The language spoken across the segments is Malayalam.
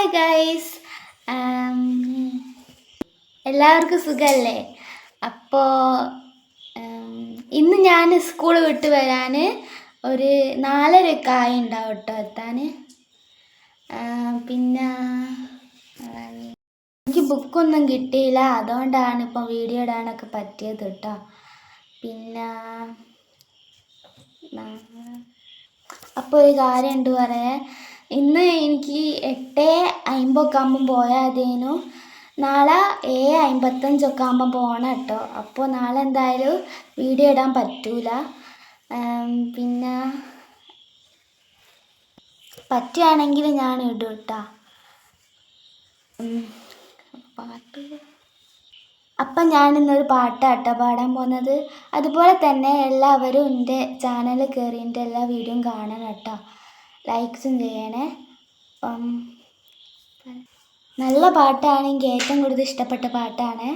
ഹായ് ഗൈസ് എല്ലാവർക്കും സുഖമല്ലേ അപ്പോൾ ഇന്ന് ഞാൻ സ്കൂൾ വിട്ട് വരാൻ ഒരു നാലരയൊക്കെ ആയി ഉണ്ടാവും കേട്ടോ എത്താൻ പിന്നെ എനിക്ക് ബുക്കൊന്നും കിട്ടിയില്ല. അതുകൊണ്ടാണ് ഇപ്പം വീഡിയോ ഇടാനൊക്കെ പറ്റിയത് കേട്ടോ പിന്നെ അപ്പോൾ ഒരു കാര്യം ഉണ്ട് പറയാൻ. ഇന്ന് എനിക്ക് എട്ട് അമ്പതൊക്കെ ആകുമ്പം പോയാൽ നാളെ ഏഴ് അമ്പത്തഞ്ചൊക്കെ ആകുമ്പം പോകണം കേട്ടോ അപ്പോൾ നാളെ എന്തായാലും വീഡിയോ ഇടാൻ പറ്റൂല. പിന്നെ പറ്റുകയാണെങ്കിൽ ഞാൻ ഇടും കേട്ടോ പാട്ട്. അപ്പം ഞാൻ ഇന്നൊരു പാട്ടാട്ടോ പാടാൻ പോകുന്നത് അതുപോലെ തന്നെ എല്ലാവരും എന്റെ ചാനൽ കയറി എന്റെ എല്ലാ വീഡിയോയും കാണണം കേട്ടോ ലൈക്സും ചെയ്യണേ. നല്ല പാട്ടാണ് എനിക്ക് ഏറ്റവും കൂടുതൽ ഇഷ്ടപ്പെട്ട പാട്ടാണ്.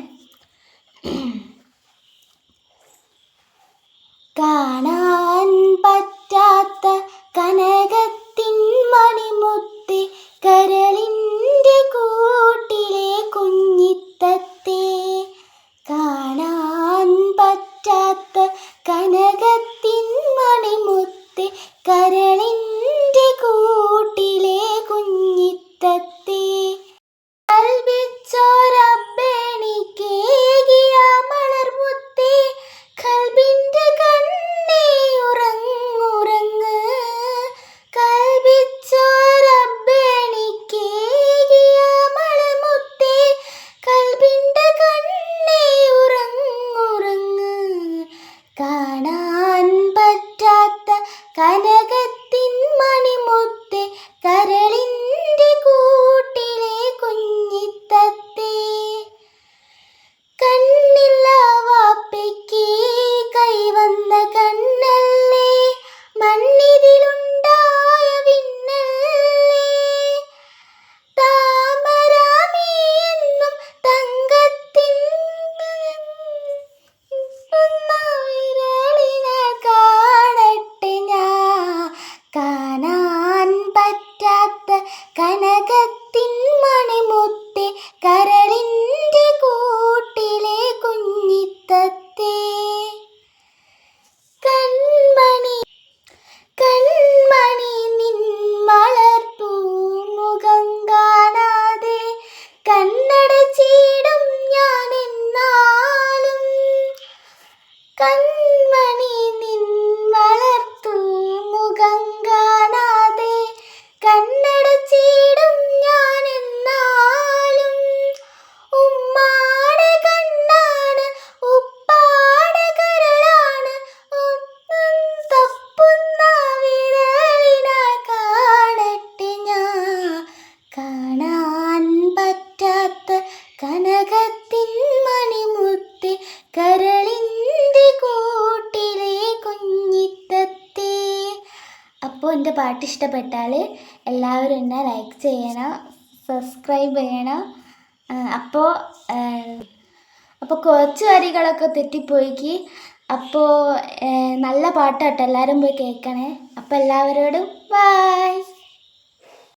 കാണാൻ കാണാൻ പറ്റാത്ത കനകത്തിൻ കനകത്തിൻ മണിമുത്തെ കരളിന്റെ കൂട്ടിലെ കുഞ്ഞിത്തത്തെ. കൺമണി കൺമണി നിൻ വളർപ്പൂ മുഖം കാണാതെ കണ്ണടച്ചിടും ഞാൻ എന്നാലും കൺമണി അപ്പോൾ എന്റെ പാട്ട് ഇഷ്ടപ്പെട്ടാൽ എല്ലാവരും എന്നെ ലൈക്ക് ചെയ്യണം സബ്സ്ക്രൈബ് ചെയ്യണം. അപ്പോൾ അപ്പോൾ കുറച്ച് വരികളൊക്കെ തെറ്റിപ്പോയിക്ക്. അപ്പോൾ നല്ല പാട്ടാട്ടോ എല്ലാവരും പോയി കേൾക്കണേ. അപ്പോൾ എല്ലാവരോടും ബായ്